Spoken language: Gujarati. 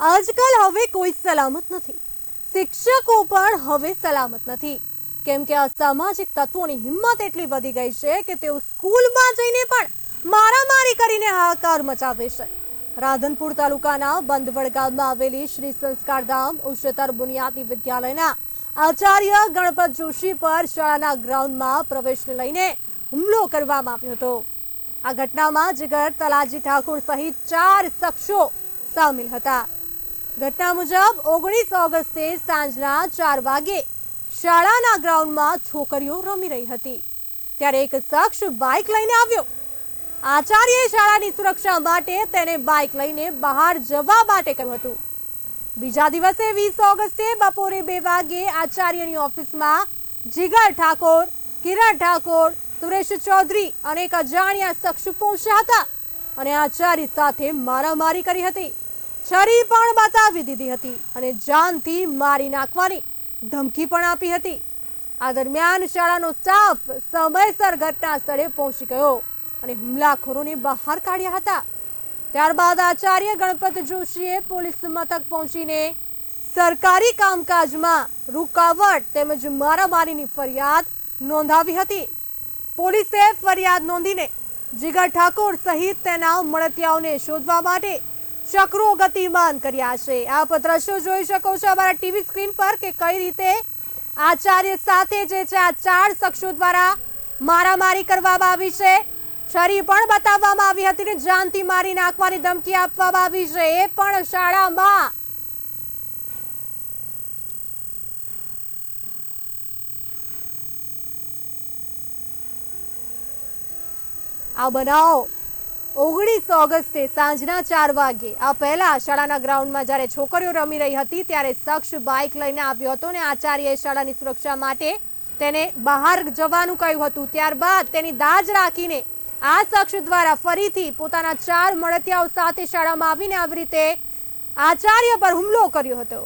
આજકાલ હવે કોઈ સલામત નથી. શિક્ષકો પણ હવે સલામત નથી. કેમ કે અસામાજિક તત્વોની હિંમત એટલી વધી ગઈ છે કે તેઓ સ્કૂલમાં જઈને પણ મારામારી કરીને હાહાકાર મચાવે છે. રાધનપુર તાલુકાના બંધવડ ગામમાં આવેલી શ્રી સંસ્કારધામ ઉચ્ચતર બુનિયાદી વિદ્યાલયના આચાર્ય ગણપત જોશી પર શાળાના ગ્રાઉન્ડમાં પ્રવેશને લઈને હુમલો કરવામાં આવ્યો હતો. આ ઘટનામાં જીગર તલાજી ઠાકોર સહિત ચાર શખ્સો સામેલ હતા. ઘટના મુજબ ઓગણીસ ઓગસ્ટે સાંજના ચાર વાગે શાળાના ગ્રાઉન્ડમાં છોકરીઓ રમી રહી હતી. ત્યારે એક શખ્સ બાઇક લઈને આવ્યો. આચાર્યએ શાળાની સુરક્ષા માટે તેને બાઇક લઈને બહાર જવા માટે કહ્યું હતું. બીજા દિવસે વીસ ઓગસ્ટે બપોરે બે વાગે આચાર્યની ઓફિસમાં જીગર ઠાકોર, કિરણ ઠાકોર, સુરેશ ચૌધરી અને એક અજાણ્યા શખ્સ પહોંચ્યા હતા અને આચાર્ય સાથે મારામારી કરી હતી. છરી પણ બતાવી દીધી હતી અને જાનથી મારી નાખવાની ધમકી પણ આપી હતી. આ દરમિયાન શાળાનો સ્ટાફ સમયસર ઘટના સ્થળે પહોંચી ગયો અને હુમલાખોરોને બહાર કાઢ્યા હતા. ત્યારબાદ આચાર્ય ગણપત જોશીએ પોલીસ મથક પહોંચીને સરકારી કામકાજમાં રૂકાવટ તેમજ મારામારીની ફરિયાદ નોંધાવી હતી. પોલીસે ફરિયાદ નોંધીને જીગર ઠાકોર સહિત તેના મળતિયાઓને શોધવા માટે ચક્રો ગતિમાન કર્યા છે. આપ દ્રશ્યો જોઈ શકો છો અમારા ટીવી સ્ક્રીન પર કે કઈ રીતે આચાર્ય સાથે જે છે આ ચાર શખ્સો દ્વારા મારામારી કરવામાં આવી છે. છરી પણ બતાવવામાં આવી હતી ને જાનથી મારી નાખવાની ધમકી આપવામાં આવી છે. એ પણ શાળામાં. આ બનાવ. ઓગણીસ ઓગસ્ટે સાંજના ચાર વાગે, આ પહેલા શાળાના ગ્રાઉન્ડમાં જ્યારે છોકરીઓ રમી રહી હતી, ત્યારે શખ્સ બાઇક લઈને આવ્યો હતો અને આચાર્યએ શાળાની સુરક્ષા માટે તેને બહાર જવાનું કહ્યું હતું. ત્યારબાદ તેની દાજ રાખીને આ શખ્સ દ્વારા ફરીથી પોતાના ચાર મળતિયાઓ સાથે શાળામાં આવીને આવી રીતે આચાર્ય પર હુમલો કર્યો હતો.